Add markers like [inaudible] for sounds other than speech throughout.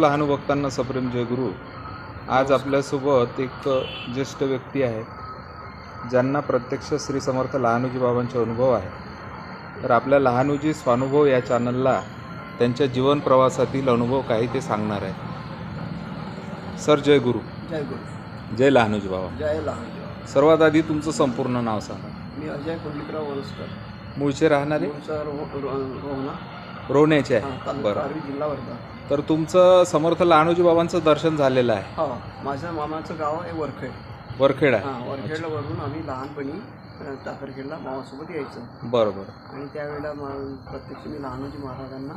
लहान भक्तांना सप्रेम जयगुरु आज आपल्यासोबत एक ज्येष्ठ व्यक्ती आहे ज्यांना प्रत्यक्ष श्री समर्थ लहानूजी बाबांचे अनुभव आहे तर आपल्या लहानूजी स्वानुभव या चॅनलला त्यांच्या जीवन प्रवासातील अनुभव काही ते सांगणार आहे सर जय गुरु. जय गुरु. जय लहानूजी बाबा. जय लहान सर्वात आधी तुमचं संपूर्ण नाव सांगा. मी अजय पंडितराव वरसकर. मूळचे राहणारे? रोहना. रोण्याचे हा, आहे बरं. जिल्हा वर्धा तर तुमचं समर्थ लहानूजी बाबांचं दर्शन झालेलं आहे. हा माझ्या मामाचं गाव आहे वरखेड. वरखेड आहे. हां वरखेडला वरून आम्ही लहानपणी अ, टाकरखेडला मामासोबत यायचं. बरं बरं. आणि त्यावेळेला म- प्रत्यक्ष मी लहानोजी महाराजांना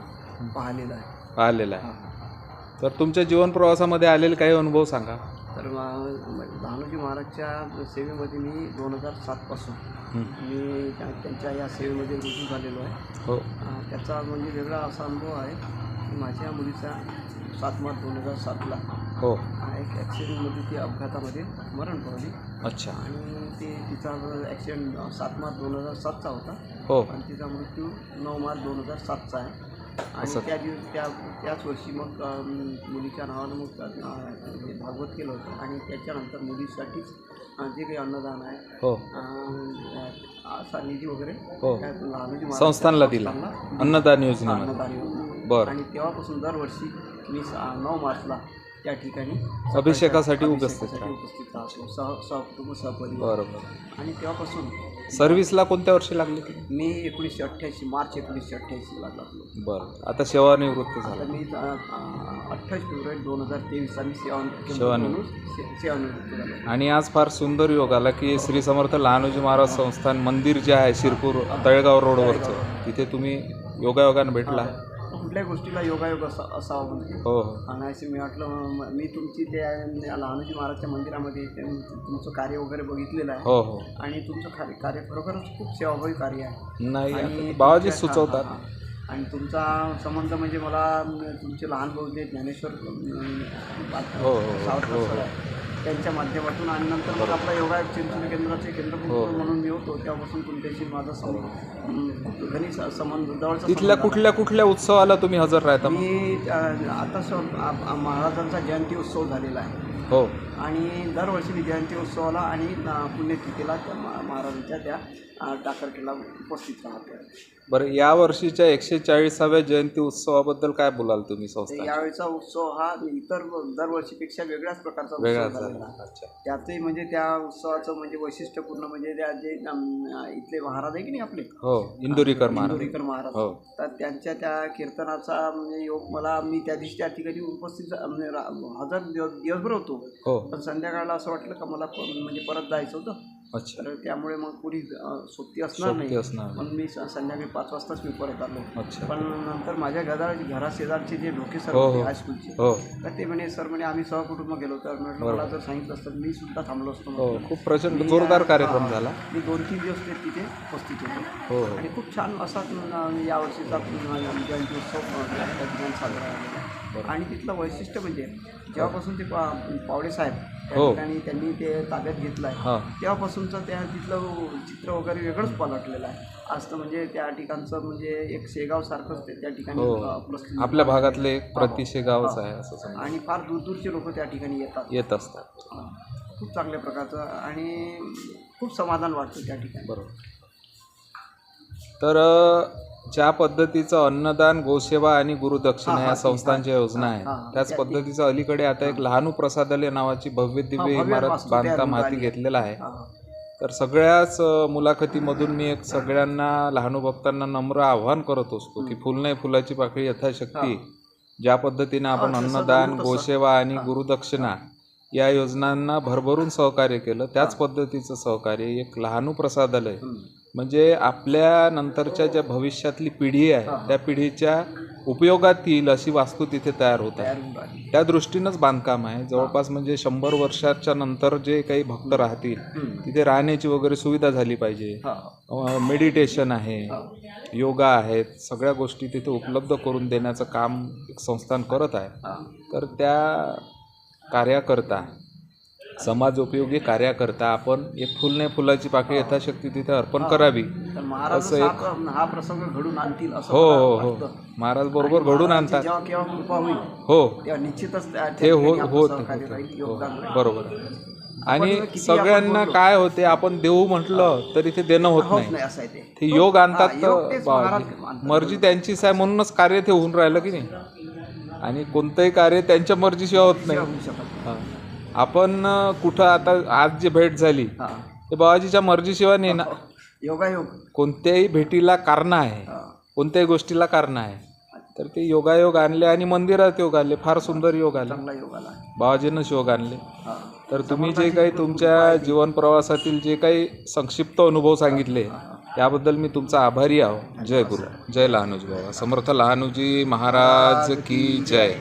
पाहिलेलं आहे. पाहिलेलं आहे. हां. तर तुमच्या जीवन प्रवासामध्ये आलेले काही अनुभव सांगा. तर मा- लहानोजी महाराजच्या सेवेमध्ये मी दोन हजार सातपासून. मी त्या- त्यांच्या या सेवेमध्ये रुजू झालेलो आहे. हो. त्याचा म्हणजे वेगळा असा अनुभव आहे की माझ्या मुलीचा सात मार्च दोन हजार सातला हो. एक ॲक्सिडेंटमध्ये ती अपघातामध्ये मरण पावली. अच्छा. आणि ते तिचा ॲक्सिडेंट सात मार्च दोन हजार सातचा होता. हो. आणि तिचा मृत्यू नऊ मार्च दोन हजार सातचा आहे. असं. त्या दिवस त्या त्याच वर्षी मग मुलीच्या नावानं मग हे भागवत केलं होतं. आणि त्याच्यानंतर मुलीसाठीच जे काही अन्नदान आहे हो. असा निधी वगैरे हो. संस्थानला दिला. अन्नदान योजनेमध्ये अन्नदान योजना. बरं. आणि तेव्हापासून दरवर्षी मी नऊ मार्चला त्या ठिकाणी अभिषेकासाठी उपस्थित. उपस्थित राहतो. सह सहकुटुंब सहपरिवार. बरं बरं आणि तेव्हापासून सर्व्हिसला कोणत्या वर्षी लागली? ती मी एकोणीसशे अठ्ठ्याऐंशी मार्च एकोणीसशे अठ्ठ्याऐंशीला लागलो. बरं. आता सेवानिवृत्त आता झाला. मी अठ्ठावीस फेब्रुवारी दोन हजार तेवीस आम्ही सेवा सेवानिवृत्त. म्हणून से- सेवानिवृत्त झालो. आणि आज फार सुंदर योग आला की श्री समर्थ लहानोजी महाराज संस्थान मंदिर जे आहे शिरपूर तळेगाव रोडवरचं तिथे तुम्ही योगायोगानं भेटला. कुठल्याही गोष्टीला योगायोग असा असावा म्हणजे हो हो. आणि असे मी वाटलं म- तुमची त्या लहानोजी महाराजच्या मंदिरामध्ये ते तुमचं कार्य वगैरे बघितलेलं आहे. हो हो. आणि तुमचं कार्य कार्य खरोखरच खूप सेवाभावी कार्य आहे. नाही आणि आता बाबाजी तुमच्या- सुचवतात. हां, हां. आणि तुमचा संबंध म्हणजे मला अं, तुमचे लहान भाऊ जे ज्ञानेश्वर अं, हो, हो, हो, सावरकर हो, सर हो. आहे त्यांच्या माध्यमातून आणि नंतर मग आपला योगा चिंतन केंद्राचे हो. केंद्रबिंदू म्हणून मी होतो. तेव्हापासून तुमच्याशी माझा घनिष्ठ संबंध जवळचा तिथल्या. कुठल्या कुठल्या उत्सवाला तुम्ही हजर राहता? मी आता महाराजांचा जयंती उत्सव झालेला आहे. हो. आणि दरवर्षी मी जयंती उत्सवाला आणि पुण्यतिथीला त्या महाराजांच्या त्या अं, टाकरखेडला उपस्थित राहतो. बरं या वर्षीच्या एकशे चाळीसाव्या जयंती उत्सवाबद्दल काय बोलाल तुम्ही संस्था यावेळीचा उत्सव हा इतर दरवर्षीपेक्षा वेगळ्याच प्रकारचा वेगळा उत्सव झालेला झाला आहे. अच्छा. त्यातही म्हणजे त्या उत्सवाचं म्हणजे वैशिष्ट्यपूर्ण म्हणजे त्या जे इथले महाराज आहे की नाही आपले? हो इंदुरीकर महाराज. इंदोरीकर महाराज. हो. तर त्यांच्या त्या कीर्तनाचा म्हणजे योग मला मी त्या दिवशी त्या ठिकाणी उपस्थित म्हणजे हजर दिवस दिवसभर होतो. हो. पण संध्याकाळला असं वाटलं का मला म्हणजे परत जायचं होतं. अच्छा. तर त्यामुळे मग कोणी अं, सोबती असणार सोबती नाही. असणार नाही. पण मी स- संध्याकाळी पाच वाजताच मी परत आलो अच्छा. पण नंतर माझ्या घरा घराशेजारचे जे ढोके सर हो, होते हो. हायस्कूलचे हो. तर ते म्हणे सर म्हणे आम्ही सहकुटुंब गेलो तर म्हटलं मला जर सांगितलं असतं मी सुद्धा थांबलो असतो. हो म्हटलं. खूप प्रचंड मी, जोरदार कार्यक्रम हा, झाला मी दोन तीन दिवस ते तिथे उपस्थित होतो. हो हो. आणि खूप छान असा यावर्षीचा जयंती उत्सव अं, त्या त्या ठिकाणी साजरा आहे. आणि तिथलं वैशिष्ट्य म्हणजे जेव्हापासून ते पा- पावडे साहेब त्या हो. ठिकाणी त्यांनी ते ताब्यात घेतलं आहे हा. तेव्हापासूनचं त्या तिथलं चित्र वगैरे वेगळंच पलटलेलं आहे. आज तर म्हणजे त्या ठिकाणचं म्हणजे एक शेगाव सारखंच ते त्या ठिकाणी हो. अं, आपल्या भागातले एक प्रतिशे गावच आहे असं समजा आणि फार दूरदूरचे लोक त्या ठिकाणी येतात. येत असतात. हां. खूप चांगल्या प्रकारचं आणि खूप समाधान वाटतं त्या ठिकाणी. बरोबर. तर अ, ज्या पद्धतीचं अन्नदान गोसेवा आणि गुरुदक्षिणा या संस्थांच्या योजना आहेत. त्याच त्या- पद्धतीचं अलीकडे आता एक लहानू प्रसादालय नावाची भव्य दिव्य इमारत बांधकाम हाती. घेतलेला आहे. तर सगळ्याच मुलाखतीमधून मी एक सगळ्यांना लहानू भक्तांना नम्र आव्हान करत असतो की फुल नाही फुलाची पाकळी यथाशक्ती ज्या पद्धतीने आपण अन्नदान. गोसेवा आणि गुरुदक्षिणा या योजनांना भरभरून सहकार्य केलं. त्याच पद्धतीचं सहकार्य एक लहानू प्रसादालय. म्हणजे आपल्या नंतरच्या ज्या भविष्यातली पिढी आहे त्या पिढीच्या उपयोगात येईल अशी वास्तू तिथे तयार होत आहे. त्या दृष्टीनंच बांधकाम आहे जवळपास म्हणजे शंभर वर्षाच्या नंतर जे काही भक्त राहतील. तिथे राहण्याची वगैरे सुविधा झाली पाहिजे. मेडिटेशन आहे. योगा आहेत सगळ्या गोष्टी तिथे उपलब्ध करून देण्याचं काम एक संस्थान करत आहे. तर त्या कार्याकरता समाज उपयोगी कार्याकरता आपण एक फुल नाही फुलाची पाकळी यथाशक्ती तिथे अर्पण करावी. असं एक हा प्रसंग घडून आणतील असं हो हो हो. महाराज बरोबर घडून आणतात. जेव्हा केव्हा कृपा होईल हो. निश्चितच ते हो होत हो. बरोबर. आणि सगळ्यांना. काय होते आपण देऊ म्हटलं तरी ते देणं होत नाही. ते. योग आणतात तर. मर्जी त्यांचीच आहे म्हणूनच कार्य ते होऊन राहिलं की नाही. आणि कोणतंही कार्य त्यांच्या मर्जीशिवाय होत नाही. हा. आपण कुठं आता आज जी भेट झाली हा. ते बाबाजीच्या मर्जीशिवाय नाही ना. [laughs] योगायोग कोणत्याही भेटीला कारण आहे हा. कोणत्याही गोष्टीला कारण आहे तर ते योगायोग आणले आणि मंदिरात योग आणले फार सुंदर योग आले. चांगला योग आला. बाबाजीनंच योग आणले. हा. तर तुम्ही जे काही तुमच्या जीवन प्रवासातील जे काही संक्षिप्त अनुभव सांगितले याबद्दल मी तुमचा आभारी आहो. जय गुरु. जय लहानूजी बाबा. समर्थ लहानूजी महाराज की जय.